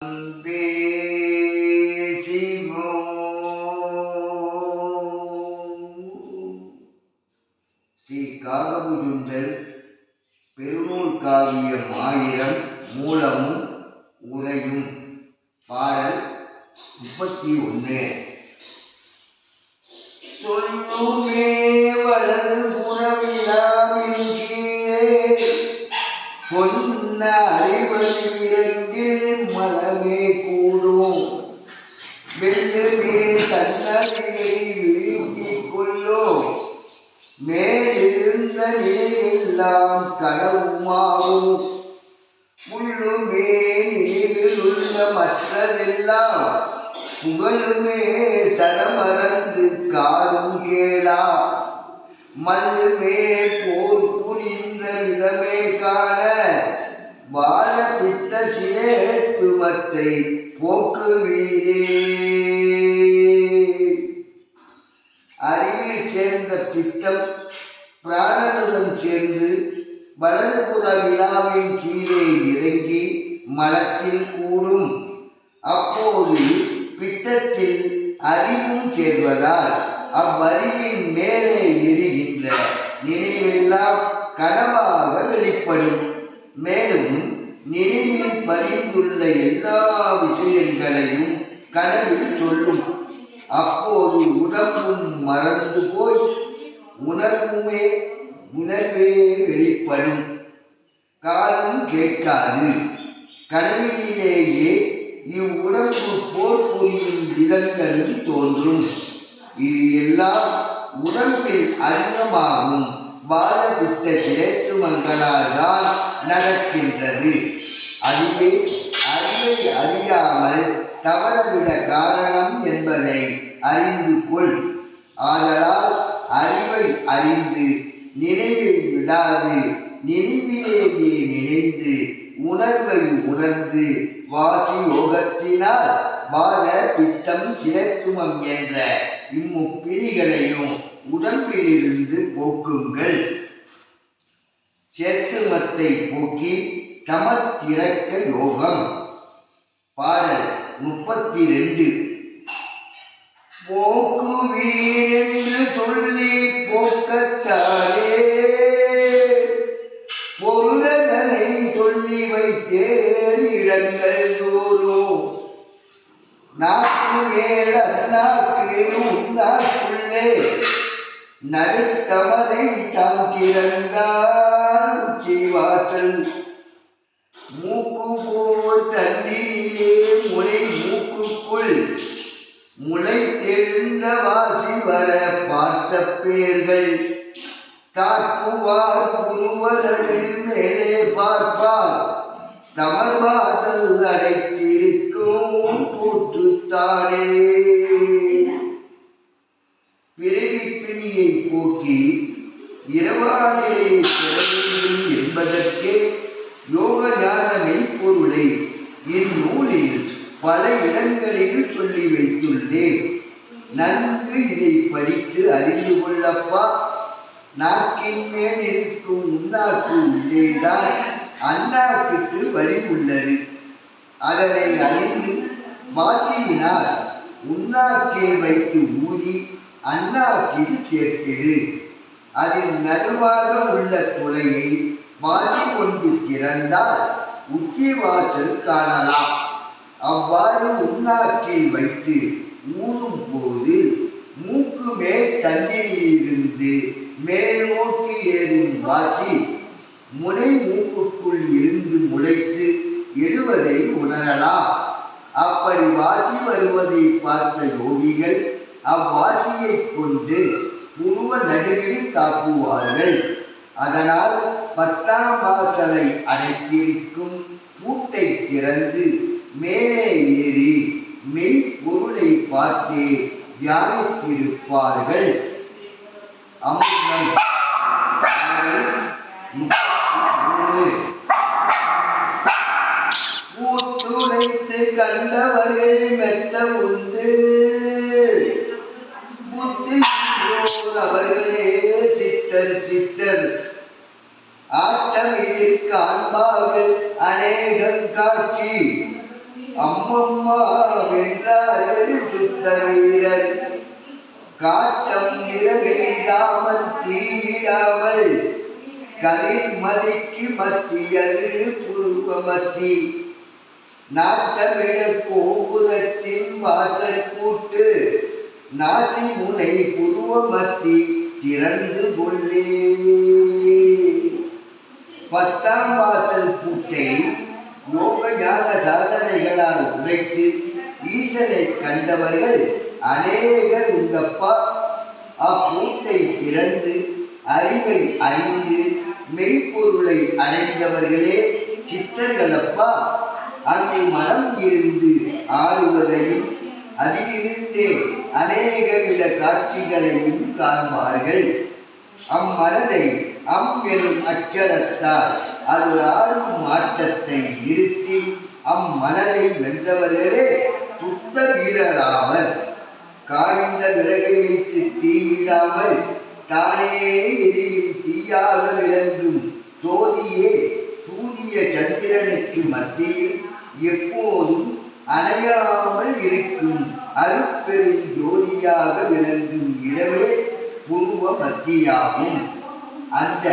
அன்பே சிவம். ஸ்ரீ காகபுஜுண்டர் பெருநூல் காவியம் ஆயிரம் மூலமும் உரையும் பாடல் முப்பத்தி ஒன்று சொல்லுமே வலது புறவிழாவின் கீழே பொன்ன அறிவழி விரங்கில் மலமே கூடும். வெல்லுமே தன்னறிவை விழுங்கிக் கொள்ளும். மேலிருந்த நீரெல்லாம் கடவுமாகும். முள்ளுமே நீரில் உள்ள மற்றதெல்லாம் புகழுமே தடமறந்து காதும் கேளா மல்லுமே போர் இந்த விதமே காண. வாழ பித்த சிலேத்துமத்தை போக்குவீரே அறிவில் சேர்ந்த பித்தம் பிராணனுடன் சேர்ந்து வலதுபுற விழாவின் கீழே இறங்கி மலத்தில் கூடும். அப்போது பித்தத்தில் அறிவும் சேர்வதால் அவ்வறிவின் மேலே எழுகின்ற நினைவெல்லாம் கனவாக வெளிப்படும். மேலும் நினைவில் பதிந்துள்ள எல்லா விஷயங்களையும் கனவில் சொல்லும். அப்போது உடம்பும் மறந்து போய் உணர்வுமே உணர்வே வெளிப்படும். காலம் கேட்காது கனவிலேயே இவ்வுடம்பு போர் புரியும் விதங்களும் தோன்றும். இது எல்லாம் உடம்பில் அதிகமாகும் பாலபித்த கிடைத்து மங்களால்தான் நடக்கின்றது. அதுவே அறிவை அறியாமல் தவறவிட காரணம் என்பதை அறிந்து கொள். ஆதலால் அறிவை அறிந்து நினைவை விடாது. நினைவிலேயே நினைந்து உணர்வை உணர்ந்து வாசி யோகத்தினால் வாத பித்தம் சிரத்துமம் என்ற இம்முப்பிணிகளையும் உடம்பிலிருந்து போக்குங்கள். சேத்துமத்தை போக்கி தமத்திறக்க யோகம். பாடல் முப்பத்தி ரெண்டு போக்குவீர் என்று சொல்லி போக்கத்தாலே பொருளதனை சொல்லி வைத்தேன் இடங்கள் தோறும். நாக்கு மேல நாக்கு உன்னாக்குள்ளே நடுத்தமதை தாம் திறந்தான் உச்சி மூக்கு போல் தண்ணீரிலே முனை மூக்குக்குள். முளை தெழுந்த வாசி வர பார்த்த பேர்கள். தாக்குவார் புருவரடில் மேலே பார்ப்பார். சமர்வாதல் அடைத்திருக்கும் கூட்டுத்தானே. தீமையை போக்கி இரவாநிலையை பெறவேண்டும் என்பதற்கே யோக ஞான மெய்ப்பொருளை இந்நூலில் பல இடங்களில் சொல்லி வைத்துள்ளேன். நன்கு இதை படித்து அறிந்து கொள்ளப்பா. நாக்கின் மேல் இருக்கும் உண்ணாக்கு உள்ளேதான் அண்ணாக்குக்கு வழி உள்ளது. அதனை அறிந்து வாக்கியினால் உண்ணாக்கில் வைத்து ஊதி அண்ணாக்கில் சேர்த்திடு. அதில் நடுவாக உள்ள துளையை வாசி கொண்டு திறந்தால் உச்சிவாசல் காணலாம். அவ்வாறு உண்ணாக்கில் வைத்து ஊறும் போது மூக்கு மேல் தண்ணீரிலிருந்து மேல் நோக்கி ஏறும் வாக்கி முனை மூக்குக்குள் இருந்து முளைத்து எழுவதை உணரலாம். அப்படி வாசி வருவதை பார்த்த யோகிகள் அவ்வாசியை கொண்டு உருவ நடுவில் தாக்குவார்கள். அதனால் பத்தாம் வாசலை அடைத்திருக்கும் பூட்டை திறந்து மேலே ஏறி மெய் பொருளை பார்த்தே தியானித்திருப்பார்கள். அமிர்தம் பாடல் கண்டவர்கள் மெத்த உண்டு. ஆட்டம் அன்பாக அநேகம் காட்சி. அம்மம்மா வென்றார்கள் சுத்த வீரர். காட்டம் விறகைதாமல் தீவிடாமல் கதிர்மதிக்கு மத்தியது புருவ மத்தி. நாட்டமிழ கோபுரத்தின் வாசல் கூட்டு நாசி முனை புருவ மத்தி திறந்து கொள்ளே. பத்தாம் வாசல் பூட்டை யோக ஞான சாதனைகளால் உடைத்து ஈசனை கண்டவர்கள் அநேகர் உண்டப்பா? அப்பூட்டை திறந்து அறிவை அறிந்து மெய்ப்பொருளை அடைந்தவர்களே சித்தர்களப்பா? அங்கு மனம் இருந்து ஆடுவதையும் அதிலிருந்தே அநேக வித காட்சிகளையும் காண்பார்கள். அம்மனதை அம் எனும் அச்சரத்தால் அது ஆடும் மாற்றத்தை நிறுத்தி அம்மனதை வென்றவர்களே துத்த வீரராவர். காய்ந்த விறகை வைத்து தீயிடாமல் தானே எரியும் தீயாக விளங்கும் சோதியே தூதிய சந்திரனுக்கு மத்தியில் எப்போதும் அணையாமல் இருக்கும் அருப்பெரும் ஜோதியாக விளங்கும் இடமே பூர்வ மத்தியாகும். அந்த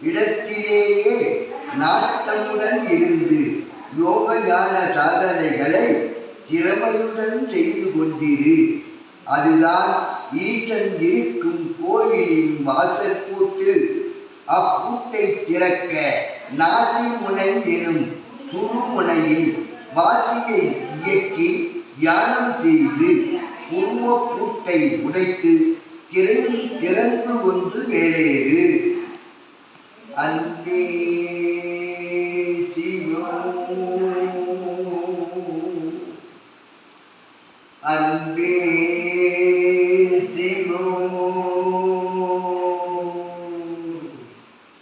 இடத்திலேயே நாட்டமுடன் இருந்து யோக ஞான சாதனைகளை திறமையுடன் செய்து கொண்டிரு. அதுதான் ஈசன் இருக்கும் கோயிலின் வாசல் கூட்டு அப்பூட்டை திறக்க நாசி முனை எனும் குருமுனையில் வாசியை இயக்கி தியானம் செய்து உருவ பூட்டை உடைத்து திறந்து திறந்து ஒன்று வேறேறு அன்பே